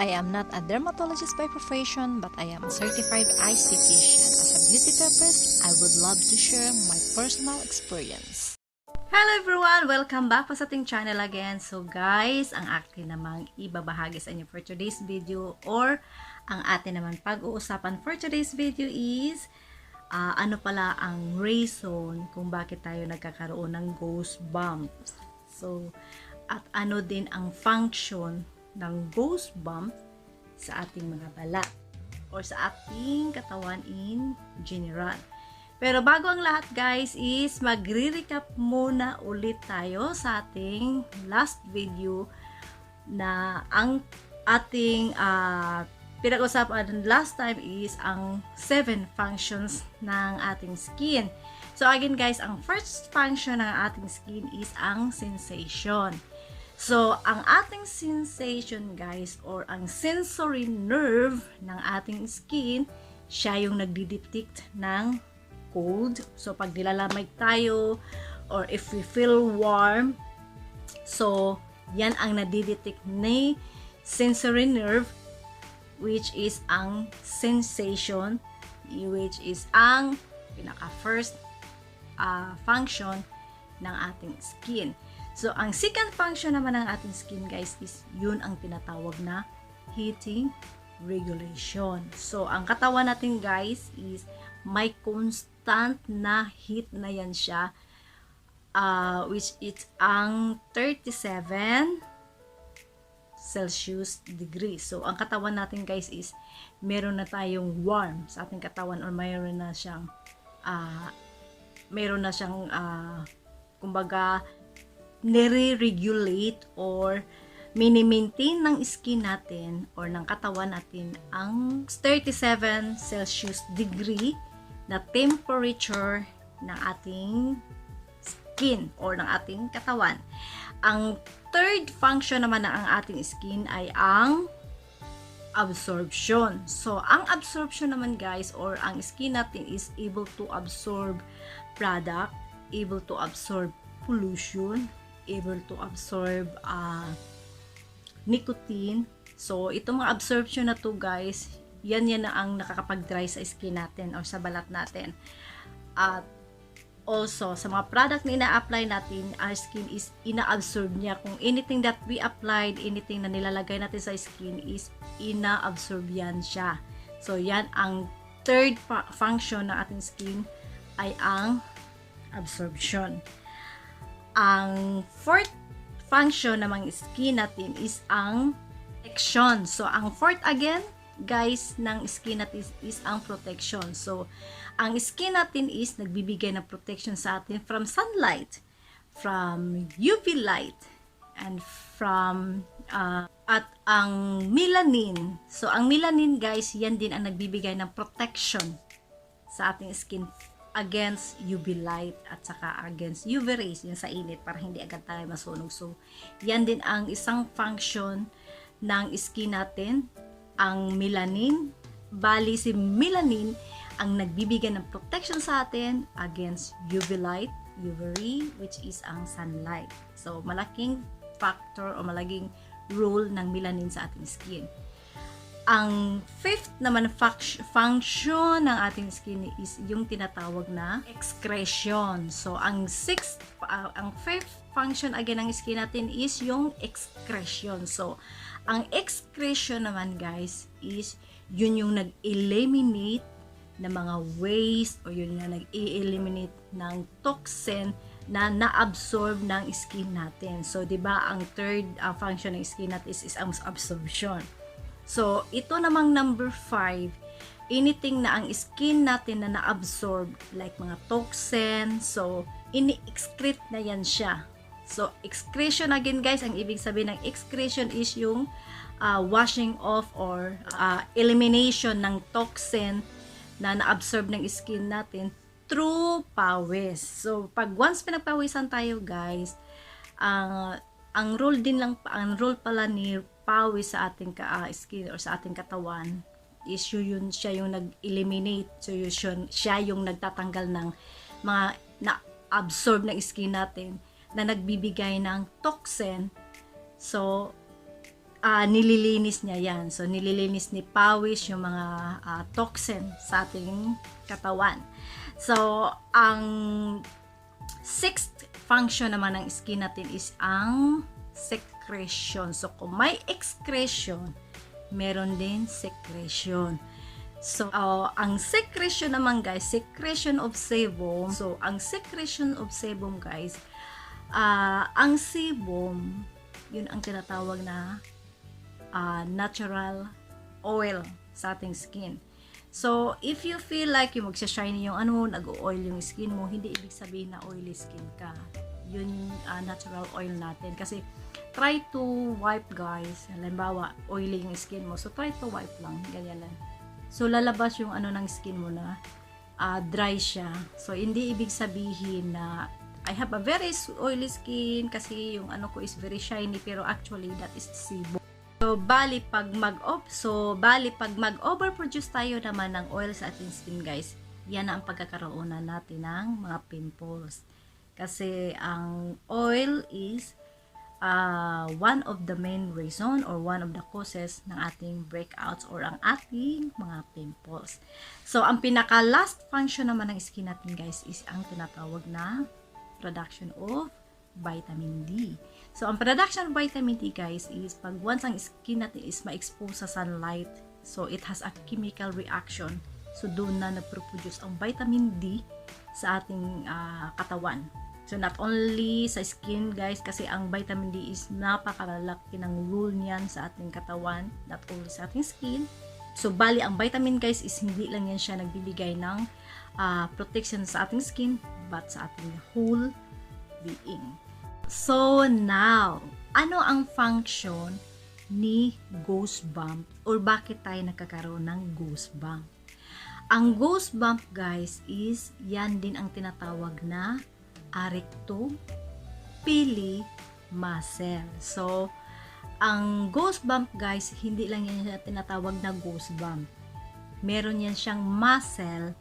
I am not a dermatologist by profession, but I am a certified esthetician. As a beauty therapist, I would love to share my personal experience. Hello everyone! Welcome back po sa ating channel again. So guys, ang akin namang ibabahagi sa inyo for today's video or ang atin naman pag-uusapan for today's video is uh, ano pala ang reason kung bakit tayo nagkakaroon ng ghost bumps. So, at ano din ang function ng ghost bump sa ating mga balat or sa ating katawan in general. Pero bago ang lahat guys is magre-recap muna ulit tayo sa ating last video na ang ating uh, pinag-usapan last time is ang seven functions ng ating skin. So again guys, ang first function ng ating skin is ang sensation. So, ang ating sensation guys or ang sensory nerve ng ating skin, siya yung nagdidetect ng cold. So, pag nilalamig tayo or if we feel warm, so, yan ang nadidetect ni sensory nerve which is ang sensation which is ang pinaka first uh, function ng ating skin. So, ang second function naman ng ating skin guys is yun ang tinatawag na heating regulation. So, ang katawan natin guys is may constant na heat na yan siya uh, which is ang 37 Celsius degree. So, ang katawan natin guys is meron na tayong warm sa ating katawan or mayroon na siyang uh, meron na siyang uh, kumbaga nire-regulate or mini-maintain ng skin natin or ng katawan natin ang 37 Celsius degree na temperature ng ating skin or ng ating katawan. Ang third function naman ng ating skin ay ang absorption. So, ang absorption naman guys or ang skin natin is able to absorb product, able to absorb pollution, able to absorb uh, nicotine. So, itong mga absorption na to guys, yan yan na ang nakakapag-dry sa skin natin or sa balat natin. At also, sa mga product na ina-apply natin, our skin is ina-absorb niya. Kung anything that we applied, anything na nilalagay natin sa skin is ina-absorb yan siya. So, yan ang third function ng ating skin ay ang absorption. Ang fourth function ng mga skin natin is ang protection. So, ang fourth again, guys, ng skin natin is, ang protection. So, ang skin natin is nagbibigay ng protection sa atin from sunlight, from UV light, and from uh, at ang melanin. So, ang melanin guys, yan din ang nagbibigay ng protection sa ating skin against UV light at saka against UV rays yun sa init para hindi agad tayo masunog. So, yan din ang isang function ng skin natin, ang melanin. Bali si melanin ang nagbibigay ng protection sa atin against UV light, UV ray, which is ang sunlight. So, malaking factor o malaking role ng melanin sa ating skin. Ang fifth naman function ng ating skin is yung tinatawag na excretion. So, ang sixth, uh, ang fifth function again ng skin natin is yung excretion. So, ang excretion naman guys is yun yung nag-eliminate ng mga waste o yun yung nag-eliminate ng toxin na na-absorb ng skin natin. So, 'di ba, ang third uh, function ng skin natin is, is ang absorption. So, ito namang number 5, anything na ang skin natin na na-absorb, like mga toxin, so, ini-excrete na yan siya. So, excretion again guys, ang ibig sabihin ng excretion is yung uh, washing off or uh, elimination ng toxin na na-absorb ng skin natin through pawis. So, pag once pinagpawisan tayo guys, uh, ang role din lang ang role pala ni pawis sa ating ka, uh, skin or sa ating katawan is yun siya yung nag-eliminate so yun, siya yung nagtatanggal ng mga na-absorb ng skin natin na nagbibigay ng toxin so ah, nililinis niya yan. So, nililinis ni pawis yung mga ah, toxin sa ating katawan. So, ang sixth function naman ng skin natin is ang secretion. So, kung may excretion, meron din secretion. So, uh, ang secretion naman guys, secretion of sebum. So, ang secretion of sebum guys, ah, ang sebum, yun ang tinatawag na ah, natural oil sa ating skin. So, if you feel like yung magsashiny yung ano nag-oil yung skin mo, hindi ibig sabihin na oily skin ka. Yun ah, natural oil natin. Kasi, try to wipe guys. Halimbawa, oily yung skin mo. So, try to wipe lang. Ganyan lang. So, lalabas yung ano ng skin mo na ah, dry siya. So, hindi ibig sabihin na I have a very oily skin kasi yung ano ko is very shiny pero actually that is sebum. So, bali pag mag so bali pag mag-overproduce tayo naman ng oil sa ating skin, guys, yan na ang pagkakaroon natin ng mga pimples. Kasi ang oil is uh, one of the main reason or one of the causes ng ating breakouts or ang ating mga pimples. So, ang pinaka last function naman ng skin natin, guys, is ang tinatawag na production of vitamin D. So, ang production of vitamin D, guys, is pag once ang skin natin is ma-expose sa sunlight, so it has a chemical reaction. So, doon na nagproduce ang vitamin D sa ating ah, katawan. So, not only sa skin, guys, kasi ang vitamin D is napakalalaki ng role niyan sa ating katawan, not only sa ating skin. So, bali, ang vitamin, guys, is hindi lang yan siya nagbibigay ng ah, protection sa ating skin, but sa ating whole being. So, now, ano ang function ni ghost bump or bakit tayo nagkakaroon ng ghost bump? Ang ghost bump, guys, is yan din ang tinatawag na arrectopili muscle. So, ang ghost bump, guys, hindi lang yan siya tinatawag na ghost bump. Meron yan siyang muscle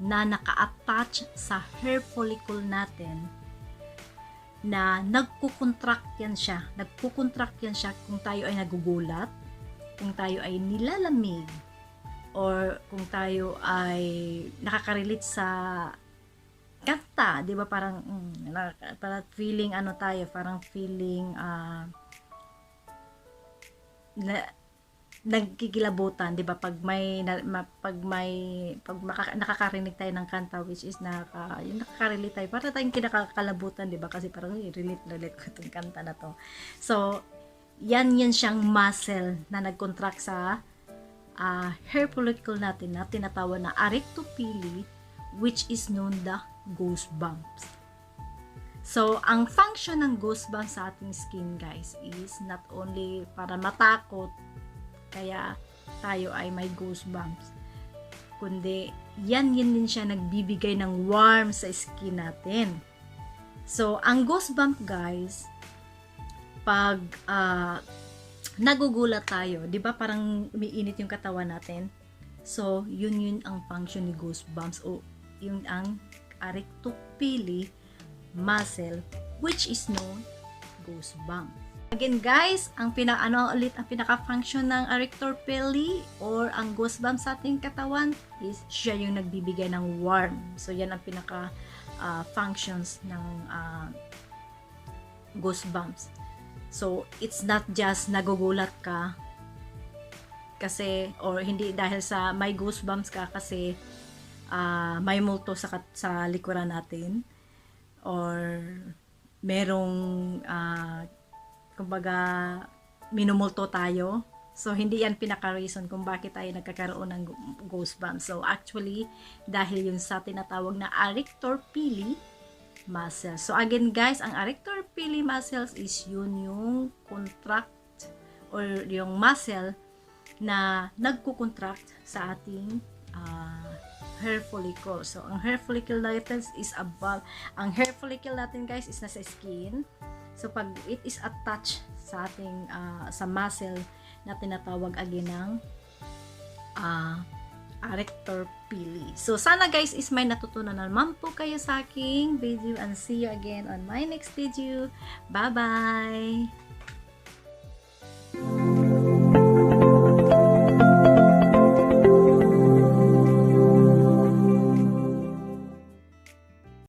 na naka-attach sa hair follicle natin na nagkukontract yan siya. Nagkukontract yan siya kung tayo ay nagugulat, kung tayo ay nilalamig, or kung tayo ay nakaka-relate sa kanta, 'di ba parang mm, parang feeling ano tayo, parang feeling ah na, nagkikilabutan, 'di ba? Pag may na, ma- pag may pag maka, nakakarinig tayo ng kanta which is nakaka yung nakaka-relate tayo, para tayong kinakakalabutan, 'di ba? Kasi parang "Uy, relate relate ko tong kanta na to. So, yan yan siyang muscle na nag-contract sa ah, hair follicle natin na tinatawag na arrectopili which is known the ghost bumps. So, ang function ng ghost bumps sa ating skin, guys, is not only para matakot, kaya tayo ay may ghost bumps, kundi yan yan din siya nagbibigay ng warm sa skin natin. So, ang ghost bump, guys, pag ah, nagugulat tayo, 'di ba parang umiinit yung katawan natin? So, yun yun ang function ni goosebumps o yung ang arrectopili muscle which is known goosebump. Again guys, ang pina ano ulit ang pinaka-function ng arrectopili or ang goosebumps sa ating katawan is siya yung nagbibigay ng warm. So yan ang pinaka ah, functions ng ah, goosebumps. So, it's not just nagugulat ka kasi or hindi dahil sa may goosebumps ka kasi ah, may multo sa sa likuran natin or merong ah, kumbaga minumulto tayo. So, hindi yan pinaka-reason kung bakit tayo nagkakaroon ng go- goosebumps. So, actually, dahil yun sa tinatawag na arrectopili muscles. So, again guys, ang arrectopili muscles is yun yung contract or yung muscle na nagkukontract sa ating ah, hair follicle. So, ang hair follicle natin is above. Ang hair follicle natin guys is nasa skin. So, pag it is attached sa ating ah, sa muscle na tinatawag again ng ah arrectopili. So, sana guys is may natutunan naman po kayo sa aking video and see you again on my next video. Bye-bye!